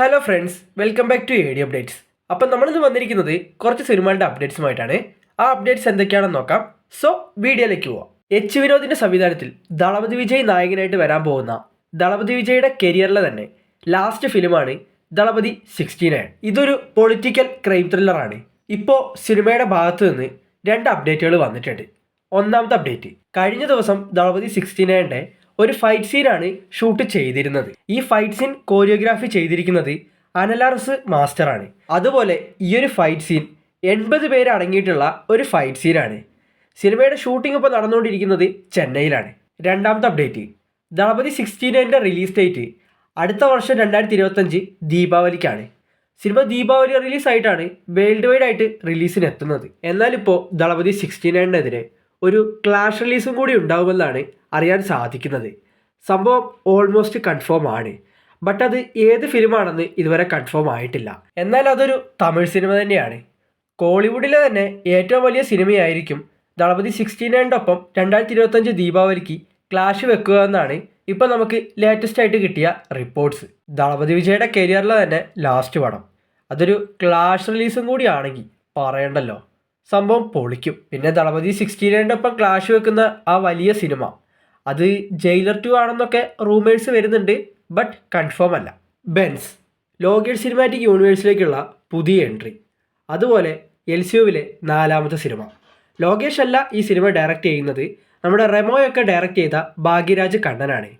Hello friends welcome back to A D updates അപ്പം നമ്മളിന്ന് വന്നിരിക്കുന്നത് കുറച്ച് സിനിമകളുടെ അപ്ഡേറ്റ്സുമായിട്ടാണ് ആ അപ്ഡേറ്റ്സ് എന്തൊക്കെയാണെന്ന് നോക്കാം. സോ വീഡിയോയിലേക്ക് പോവാം. എച്ച് വിനോദിന്റെ സംവിധാനത്തിൽ ദളപതി വിജയ് നായകനായിട്ട് വരാൻ പോകുന്ന ദളപതി വിജയുടെ കരിയറിലെ തന്നെ ലാസ്റ്റ് ഫിലിമാണ് ദളപതി സിക്സ്റ്റി നയൻ ഇതൊരു പൊളിറ്റിക്കൽ ക്രൈം ത്രില്ലറാണ് ഇപ്പോൾ സിനിമയുടെ ഭാഗത്ത് നിന്ന് രണ്ട് അപ്ഡേറ്റുകൾ വന്നിട്ടുണ്ട്. ഒന്നാമത്തെ അപ്ഡേറ്റ് കഴിഞ്ഞ ദിവസം ദളപതി സിക്സ്റ്റി നയന്റെ ഒരു ഫൈറ്റ് സീനാണ് ഷൂട്ട് ചെയ്തിരുന്നത്. ഈ ഫൈറ്റ് സീൻ കോറിയോഗ്രാഫി ചെയ്തിരിക്കുന്നത് അനലാർസ് മാസ്റ്ററാണ് അതുപോലെ ഈ ഒരു ഫൈറ്റ് സീൻ എൺപത് പേര് അടങ്ങിയിട്ടുള്ള ഒരു ഫൈറ്റ് സീനാണ് സിനിമയുടെ ഷൂട്ടിംഗ് ഇപ്പോൾ നടന്നുകൊണ്ടിരിക്കുന്നത് ചെന്നൈയിലാണ്. രണ്ടാമത്തെ അപ്ഡേറ്റ് ദളപതി സിക്സ്റ്റി നയന്റെ റിലീസ് ഡേറ്റ് അടുത്ത വർഷം രണ്ടായിരത്തി ഇരുപത്തഞ്ച് ദീപാവലിക്കാണ്. സിനിമ ദീപാവലി റിലീസായിട്ടാണ് വേൾഡ് വൈഡ് ആയിട്ട് റിലീസിന് എത്തുന്നത്. എന്നാൽ ഇപ്പോൾ ദളപതി സിക്സ്റ്റി നയനെതിരെ ഒരു ക്ലാഷ് റിലീസും കൂടി ഉണ്ടാവുമെന്നാണ് അറിയാൻ സാധിക്കുന്നത്. സംഭവം ഓൾമോസ്റ്റ് കൺഫേം ആണ്. ബട്ട് അത് ഏത് ഫിലിമാണെന്ന് ഇതുവരെ കൺഫേം ആയിട്ടില്ല. എന്നാൽ അതൊരു തമിഴ് സിനിമ തന്നെയാണ്. കോളിവുഡിലെ തന്നെ ഏറ്റവും വലിയ സിനിമയായിരിക്കും ദളപതി സിക്സ്റ്റി നയന്റെ ഒപ്പം രണ്ടായിരത്തി ഇരുപത്തഞ്ച് ദീപാവലിക്ക് ക്ലാഷ് വെക്കുക എന്നാണ് ഇപ്പം നമുക്ക് ലേറ്റസ്റ്റ് ആയിട്ട് കിട്ടിയ റിപ്പോർട്ട്സ് ദളപതി വിജയുടെ കരിയറിലെ തന്നെ ലാസ്റ്റ് പടം. അതൊരു ക്ലാഷ് റിലീസും കൂടിയാണെങ്കിൽ പറയണ്ടല്ലോ. സംഭവം പൊളിക്കും. പിന്നെ ദളപതി സിക്സ്റ്റി നയന്റെ ഒപ്പം ക്ലാഷ് വെക്കുന്ന ആ വലിയ സിനിമ. അത് ജയിലർ ടു ആണെന്നൊക്കെ റൂമേഴ്സ് വരുന്നുണ്ട് ബട്ട് കൺഫേം അല്ല. ബെൻസ് ലോകേഷ് സിനിമാറ്റിക് യൂണിവേഴ്സിലേക്കുള്ള പുതിയ എൻട്രി അതുപോലെ എൽ സി യുവിലെ നാലാമത്തെ സിനിമ. ലോകേഷ് അല്ല ഈ സിനിമ ഡയറക്റ്റ് ചെയ്യുന്നത്. നമ്മുടെ റെമോയൊക്കെ ഡയറക്റ്റ് ചെയ്ത ഭാഗ്യരാജ് കണ്ണനാണ്.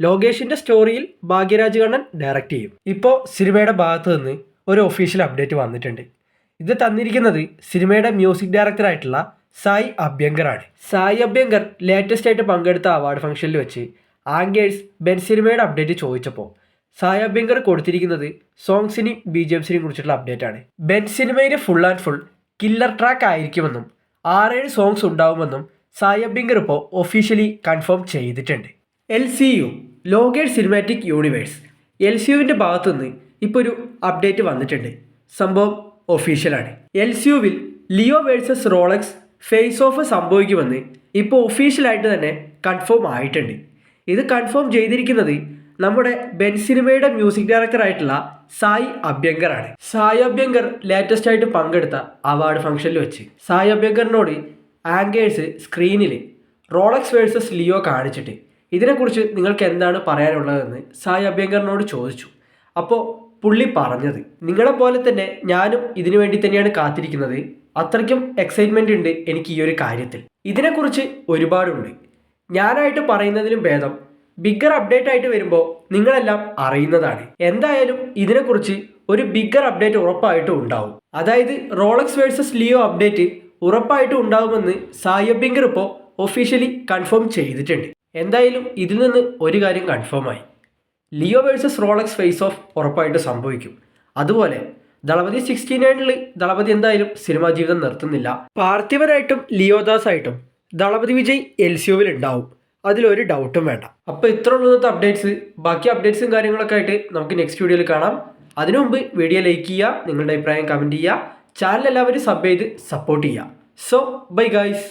ലോകേഷിന്റെ സ്റ്റോറിയിൽ ഭാഗ്യരാജ് കണ്ണൻ ഡയറക്റ്റ് ചെയ്യും. ഇപ്പോൾ സിനിമയുടെ ഭാഗത്ത് നിന്ന് ഒരു ഒഫീഷ്യൽ അപ്ഡേറ്റ് വന്നിട്ടുണ്ട്. ഇത് തന്നിരിക്കുന്നത് സിനിമയുടെ മ്യൂസിക് ഡയറക്ടറായിട്ടുള്ള സായി അഭ്യങ്കറാണ്. സായി അഭ്യങ്കർ ലേറ്റസ്റ്റ് ആയിട്ട് പങ്കെടുത്ത അവാർഡ് ഫംഗ്ഷനിൽ വെച്ച് ആങ്കേഴ്സ് ബെൻ സിനിമയുടെ അപ്ഡേറ്റ് ചോദിച്ചപ്പോൾ സായി അഭ്യങ്കർ കൊടുത്തിരിക്കുന്നത് സോങ്സിനെയും ബി ജി എംസിനെയും കുറിച്ചിട്ടുള്ള അപ്ഡേറ്റ് ആണ്. ബെൻ സിനിമയിലെ full and full killer track ആയിരിക്കുമെന്നും ആറേഴ് സോങ്സ് ഉണ്ടാവുമെന്നും സായി അഭ്യങ്കർ ഇപ്പോൾ ഒഫീഷ്യലി കൺഫേം ചെയ്തിട്ടുണ്ട്. L C U Lokesh cinematic universe L C യുവിന്റെ ഭാഗത്തുനിന്ന് ഇപ്പോൾ ഒരു അപ്ഡേറ്റ് വന്നിട്ടുണ്ട്. സംഭവം ഒഫീഷ്യലാണ്. L C യുവിൽ Leo versus Rolex face off സംഭവിക്കുമെന്ന് ഇപ്പോൾ ഒഫീഷ്യലായിട്ട് തന്നെ കൺഫേം ആയിട്ടുണ്ട്. ഇത് കൺഫേം ചെയ്തിരിക്കുന്നത് നമ്മുടെ ബെൻ സിനിമയുടെ മ്യൂസിക് ഡയറക്ടറായിട്ടുള്ള സായി അഭ്യങ്കറാണ്. സായി അഭ്യങ്കർ ലേറ്റസ്റ്റ് ആയിട്ട് പങ്കെടുത്ത അവാർഡ് ഫംഗ്ഷനിൽ വെച്ച് സായി അഭ്യങ്കറിനോട് ആങ്കേഴ്സ് സ്ക്രീനിൽ റോളക്സ് വേഴ്സസ് ലിയോ കാണിച്ചിട്ട് ഇതിനെക്കുറിച്ച് നിങ്ങൾക്ക് എന്താണ് പറയാനുള്ളതെന്ന് സായി അഭ്യങ്കറിനോട് ചോദിച്ചു. അപ്പോൾ പുള്ളി പറഞ്ഞത്. നിങ്ങളെ പോലെ തന്നെ ഞാനും ഇതിനു വേണ്ടി തന്നെയാണ് കാത്തിരിക്കുന്നത്. അത്രയ്ക്കും എക്സൈറ്റ്മെന്റ് ഉണ്ട് എനിക്ക് ഈ ഒരു കാര്യത്തിൽ. ഇതിനെക്കുറിച്ച് ഒരുപാടുണ്ട്. ഞാനായിട്ട് പറയുന്നതിലും ഭേദം. ബിഗ്ഗർ അപ്ഡേറ്റ് ആയിട്ട് വരുമ്പോൾ നിങ്ങളെല്ലാം അറിയുന്നതാണ്. എന്തായാലും ഇതിനെക്കുറിച്ച് ഒരു ബിഗ്ഗർ അപ്ഡേറ്റ് ഉറപ്പായിട്ടും ഉണ്ടാവും. അതായത് റോളക്സ് വേഴ്സസ് ലിയോ അപ്ഡേറ്റ് ഉറപ്പായിട്ടും ഉണ്ടാവുമെന്ന് സായബിങ്കർ ഇപ്പോൾ ഒഫീഷ്യലി കൺഫേം ചെയ്തിട്ടുണ്ട്. എന്തായാലും ഇതിൽ നിന്ന് ഒരു കാര്യം കൺഫേം ആയി. Leo versus Rolex face off ഉറപ്പായിട്ട് സംഭവിക്കും. അതുപോലെ ദളപതി സിക്സ്റ്റി നയനിൽ ദളപതി എന്തായാലും സിനിമാ ജീവിതം നിർത്തുന്നില്ല. പാർത്ഥിവനായിട്ടും ലിയോദാസ് ആയിട്ടും ദളപതി വിജയ് എൽ സി യുവിൽ ഉണ്ടാവും അതിലൊരു ഡൗട്ടും വേണ്ട. അപ്പോൾ ഇത്ര ഉള്ളത്തെ അപ്ഡേറ്റ്സ് ബാക്കി അപ്ഡേറ്റ്സും കാര്യങ്ങളൊക്കെ ആയിട്ട് നമുക്ക് നെക്സ്റ്റ് വീഡിയോയിൽ കാണാം. അതിനു മുമ്പ് വീഡിയോ ലൈക്ക് ചെയ്യുക നിങ്ങളുടെ അഭിപ്രായം കമന്റ് ചെയ്യുക ചാനൽ എല്ലാവരും സബ് ചെയ്ത് സപ്പോർട്ട് ചെയ്യുക. So bye guys